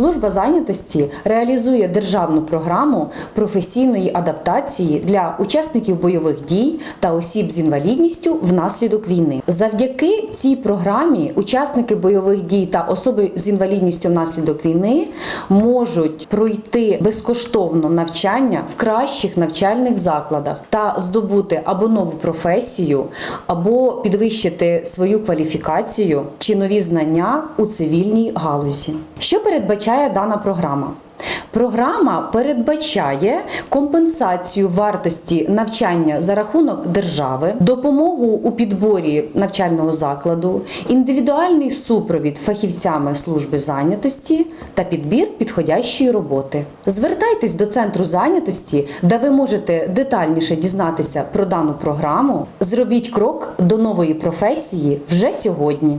Служба зайнятості реалізує державну програму професійної адаптації для учасників бойових дій та осіб з інвалідністю внаслідок війни. Завдяки цій програмі учасники бойових дій та особи з інвалідністю внаслідок війни можуть пройти безкоштовно навчання в кращих навчальних закладах та здобути або нову професію, або підвищити свою кваліфікацію чи нові знання у цивільній галузі. Що передбачає дана програма? Програма передбачає компенсацію вартості навчання за рахунок держави, допомогу у підборі навчального закладу, індивідуальний супровід фахівцями служби зайнятості та підбір підходящої роботи. Звертайтесь до центру зайнятості, де ви можете детальніше дізнатися про дану програму. Зробіть крок до нової професії вже сьогодні.